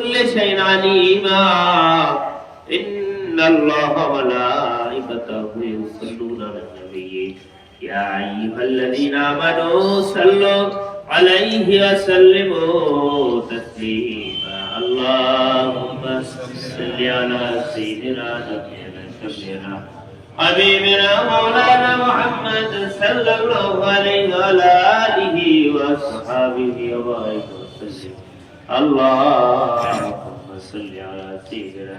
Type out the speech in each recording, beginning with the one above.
كل شيء عليما إن الله ملائكته يصلون على النبي يا أيها الذين آمنوا صلوا عليه وسلموا تسليما اللهم صل على سيدنا نبينا حبيبنا مولانا محمد صلى الله عليه وعلى آله وصحبه اللهم صل على سيدنا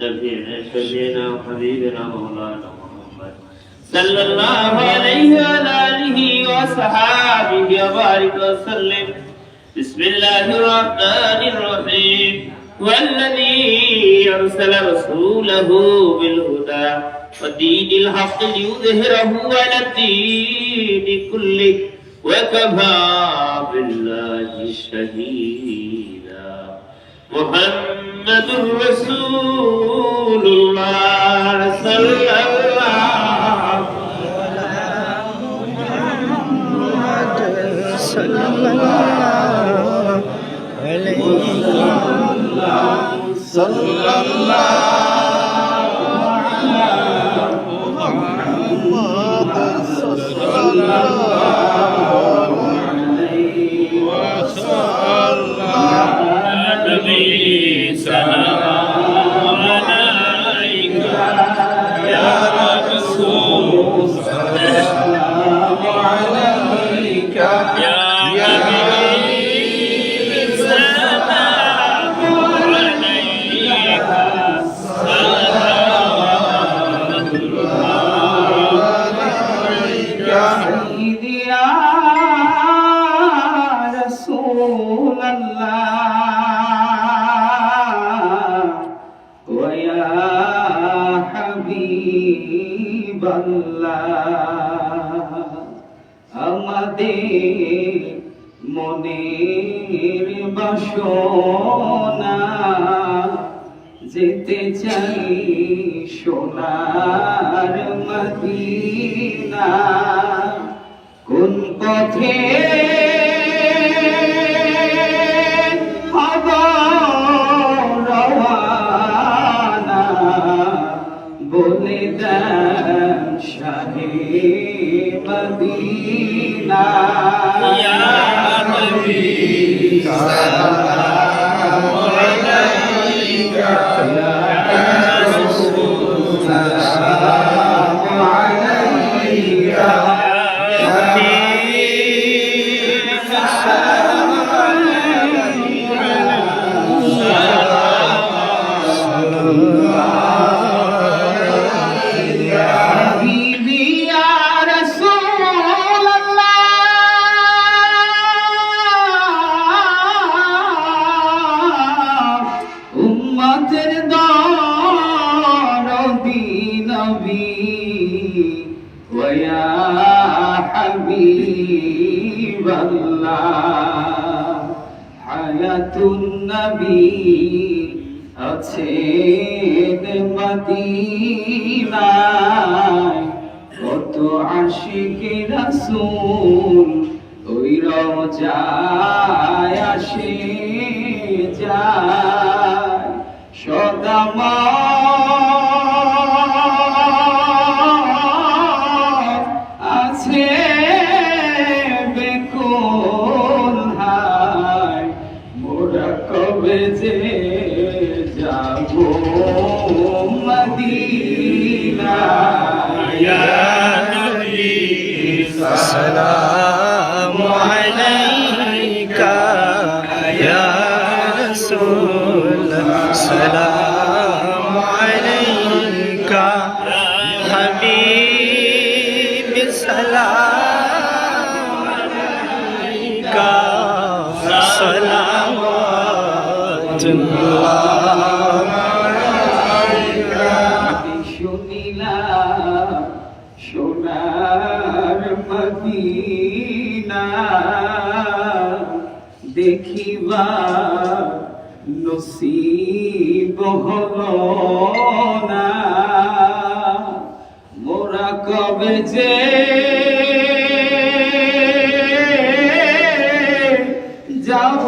نبينا سيدنا وحبيبنا مولانا محمد صلى الله عليه وعلى آله وصحابه وبارك وسلم بسم الله الرحمن الرحيم والذي أرسل رسوله بالهدى ودين الحق ليظهره على الدين كله وكفى بالله شهيدا محمد رسول الله صلى الله عليه وسلم صلى الله صلي سلام হাবিবাল্লাহ আমাদের মনের বাসনা যেতে চাই সোনার মদিনা কোন পথে ربي ويا حبيب الله حياة النبي أتيت مدينة কত আশিক রাসূল ওই রজায় আসে السلام عليك দেখিবা নসিব হল না মোরা কবে যে যাব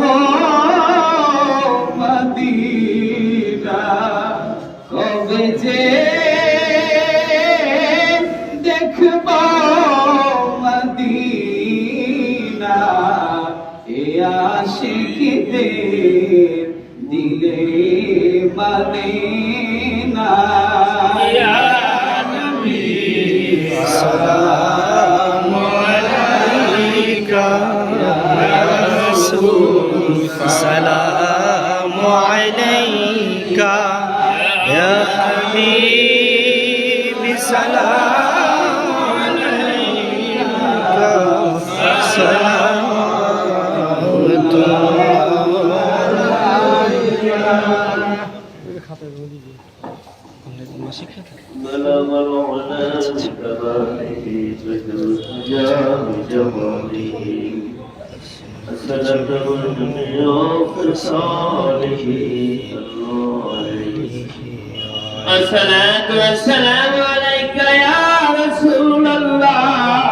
আশিকদের দিলে মানে না السلام عليك يا حبيبي سلام عليك سلام بلغ العلا بكماله بدر الحجاب جماله أسلته الصلاة والسلام عليك يا رسول الله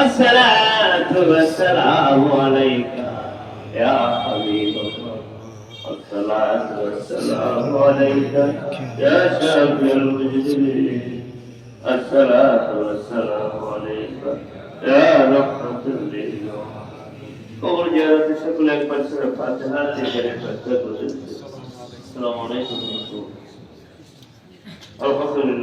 الصلاة والسلام عليك يا حبيب الله الصلاة والسلام عليك يا شافي المجرمين الصلاة والسلام عليك يا رحمة الليل اور زیادہ تشکل ایک پر سے فاتحہ سے کرے پر سے السلام علیکم ورحمۃ اللہ